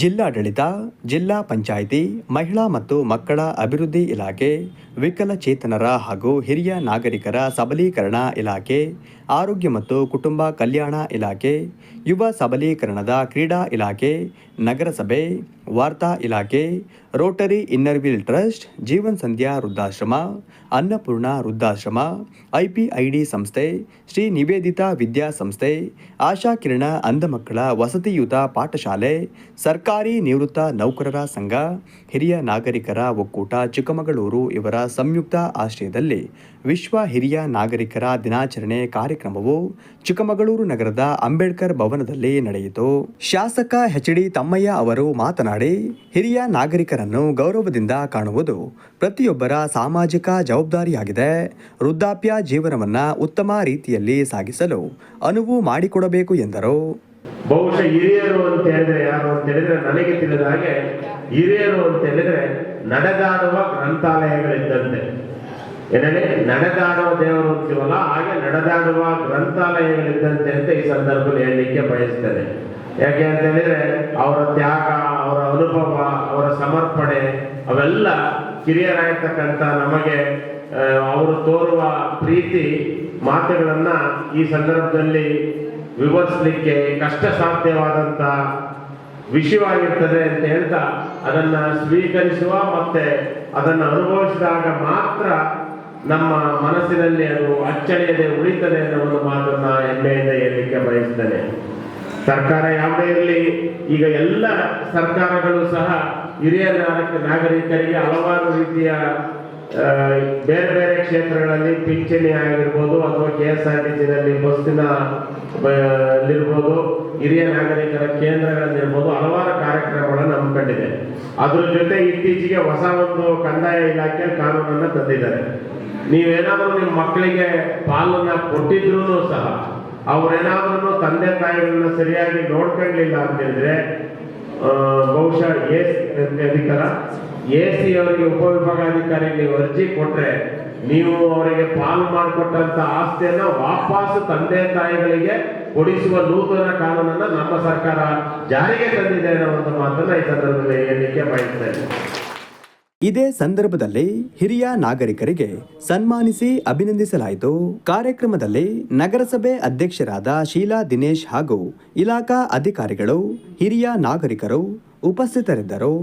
ಜಿಲ್ಲಾಡಳಿತ, ಜಿಲ್ಲಾ ಪಂಚಾಯಿತಿ, ಮಹಿಳಾ ಮತ್ತು ಮಕ್ಕಳ ಅಭಿವೃದ್ಧಿ ಇಲಾಖೆ, ವಿಕಲಚೇತನರ ಹಾಗೂ ಹಿರಿಯ ನಾಗರಿಕರ ಸಬಲೀಕರಣ ಇಲಾಖೆ, ಆರೋಗ್ಯ ಮತ್ತು ಕುಟುಂಬ ಕಲ್ಯಾಣ ಇಲಾಖೆ, ಯುವ ಸಬಲೀಕರಣದ ಕ್ರೀಡಾ ಇಲಾಖೆ, ನಗರಸಭೆ ವಾರ್ತಾ ಇಲಾಖೆ, Rotary Inner Wheel trust, Jeevan Sandhya ವೃದ್ಧಾಶ್ರಮ, Annapurna ವೃದ್ಧಾಶ್ರಮ ಐಪಿಐಡಿ ಸಂಸ್ಥೆ, ಶ್ರೀ ನಿವೇದಿತಾ ವಿದ್ಯಾಸಂಸ್ಥೆ ಆಶಾ ಕಿರಣ ಅಂಧ ಮಕ್ಕಳ ವಸತಿಯುತ ಪಾಠಶಾಲೆ, ಸರ್ಕಾರಿ ನಿವೃತ್ತ ನೌಕರರ ಸಂಘ, ಹಿರಿಯ ನಾಗರಿಕರ ಒಕ್ಕೂಟ ಚಿಕ್ಕಮಗಳೂರು ಇವರ ಸಂಯುಕ್ತ ಆಶ್ರಯದಲ್ಲಿ ವಿಶ್ವ ಹಿರಿಯ ನಾಗರಿಕರ ದಿನಾಚರಣೆ ಕಾರ್ಯಕ್ರಮವು ಚಿಕ್ಕಮಗಳೂರು ನಗರದ ಅಂಬೇಡ್ಕರ್ ಭವನದಲ್ಲಿ ನಡೆಯಿತು. ಶಾಸಕ ಎಚ್ ಡಿ ತಮ್ಮಯ್ಯ ಅವರು ಮಾತನಾಡಿ ಹಿರಿಯ ನಾಗರಿಕರನ್ನು ಗೌರವದಿಂದ ಕಾಣುವುದು ಪ್ರತಿಯೊಬ್ಬರ ಸಾಮಾಜಿಕ ಜವಾಬ್ದಾರಿಯಾಗಿದೆ. ವೃದ್ಧಾಪ್ಯ ಜೀವನವನ್ನು ಉತ್ತಮ ರೀತಿಯಲ್ಲಿ ಸಾಗಿಸಲು ಅನುವು ಮಾಡಿಕೊಡಬೇಕು ಎಂದರು. ಬಹುಶಃ ಹಿರಿಯರು ಅಂತ ಹೇಳಿದ್ರೆ ಯಾರು ಅಂತ ಹೇಳಿದ್ರೆ ನನಗೆ ತಿಳಿದ ಹಾಗೆ ಹಿರಿಯರು ಅಂತ ಹೇಳಿದ್ರೆ ನಡೆದಾಡುವ ಗ್ರಂಥಾಲಯಗಳಿದ್ದಂತೆ. ಏನಂದ್ರೆ ನಡೆದಾಡುವ ದೇವರು ಅಂತೀವಲ್ಲ, ಹಾಗೆ ನಡೆದಾಡುವ ಗ್ರಂಥಾಲಯಗಳಿದ್ದಂತೆ ಅಂತ ಈ ಸಂದರ್ಭದಲ್ಲಿ ಹೇಳಲಿಕ್ಕೆ ಬಯಸ್ತೇನೆ. ಯಾಕೆ ಅಂತ ಹೇಳಿದ್ರೆ ಅವರ ತ್ಯಾಗ ಅನುಭವ ಅವರ ಸಮರ್ಪಣೆ ಅವೆಲ್ಲ ಕಿರಿಯರಾಗಿರ್ತಕ್ಕಂಥ ನಮಗೆ ಅವರು ತೋರುವ ಪ್ರೀತಿ ಮಾತುಗಳನ್ನ ಈ ಸಂದರ್ಭದಲ್ಲಿ ವಿವರಿಸಲಿಕ್ಕೆ ಕಷ್ಟ ಸಾಧ್ಯವಾದಂತ ವಿಷಯವಾಗಿರ್ತದೆ ಅಂತ ಹೇಳ್ತಾ ಅದನ್ನ ಸ್ವೀಕರಿಸುವ ಮತ್ತೆ ಅದನ್ನ ಅನುಭವಿಸಿದಾಗ ಮಾತ್ರ ನಮ್ಮ ಮನಸ್ಸಿನಲ್ಲಿ ಅದು ಅಚ್ಚಳಿಯದೆ ಉಳಿತದೆ ಅನ್ನೋ ಒಂದು ಮಾತನ್ನ ಹೆಮ್ಮೆಯಿಂದ ಹೇಳಲಿಕ್ಕೆ ಬಯಸ್ತೇನೆ. ಸರ್ಕಾರ ಇರಲಿ, ಈಗ ಎಲ್ಲ ಸರ್ಕಾರಗಳು ಸಹ ಹಿರಿಯ ನಾಗರಿಕ- ನಾಗರಿಕರಿಗೆ ಹಲವಾರು ರೀತಿಯ ಬೇರೆ ಬೇರೆ ಕ್ಷೇತ್ರಗಳಲ್ಲಿ ಪಿಂಚಣಿ ಆಗಿರ್ಬೋದು ಅಥವಾ ಕೆ ಎಸ್ ಆರ್ ಟಿ ಸಿನಲ್ಲಿ ಬಸ್ಸಿನ ಇರ್ಬೋದು ಹಿರಿಯ ನಾಗರಿಕರ ಕೇಂದ್ರಗಳಲ್ಲಿರ್ಬೋದು ಹಲವಾರು ಕಾರ್ಯಕ್ರಮಗಳನ್ನು ಹಮ್ಮಿಕೊಂಡಿದೆ. ಅದ್ರ ಜೊತೆ ಇತ್ತೀಚೆಗೆ ಹೊಸ ಒಂದು ಕಂದಾಯ ಇಲಾಖೆ ಕಾನೂನನ್ನು ತಂದಿದ್ದಾರೆ. ನೀವೇನಾದರೂ ನಿಮ್ಮ ಮಕ್ಕಳಿಗೆ ಪಾಲನ್ನು ಕೊಟ್ಟಿದ್ರು ಸಹ ಅವ್ರೇನಾದ್ರೂ ತಂದೆ ತಾಯಿಗಳನ್ನ ಸರಿಯಾಗಿ ನೋಡ್ಕೊಳ್ಳಿಲ್ಲ ಅಂತಂದ್ರೆ ಬಹುಶಃ ಎಸ್ ಅಧಿಕಾರ ಎ ಸಿ ಅವರಿಗೆ ಉಪವಿಭಾಗಾಧಿಕಾರಿ ನೀವು ಅರ್ಜಿ ಕೊಟ್ರೆ ನೀವು ಅವರಿಗೆ ಪಾಲು ಮಾಡಿಕೊಟ್ಟಂತ ಆಸ್ತಿಯನ್ನ ವಾಪಸ್ ತಂದೆ ತಾಯಿಗಳಿಗೆ ಕೊಡಿಸುವ ನೂತನ ಕಾನೂನನ್ನ ನಮ್ಮ ಸರ್ಕಾರ ಜಾರಿಗೆ ತಂದಿದೆ ಅನ್ನೋ ಒಂದು ಮಾತನ್ನ ಈ ಸಂದರ್ಭದಲ್ಲಿ ಹೇಳಲಿಕ್ಕೆ ಬಯಸ್ತೇನೆ ಇದೇ ಸಂದರ್ಭದಲ್ಲಿ ಹಿರಿಯ ನಾಗರಿಕರಿಗೆ ಸನ್ಮಾನಿಸಿ ಅಭಿನಂದಿಸಲಾಯಿತು. ಕಾರ್ಯಕ್ರಮದಲ್ಲಿ ನಗರಸಭೆ ಅಧ್ಯಕ್ಷರಾದ ಶೀಲಾ ದಿನೇಶ್ ಹಾಗೂ ಇಲಾಖಾ ಅಧಿಕಾರಿಗಳು, ಹಿರಿಯ ನಾಗರಿಕರು ಉಪಸ್ಥಿತರಿದ್ದರು.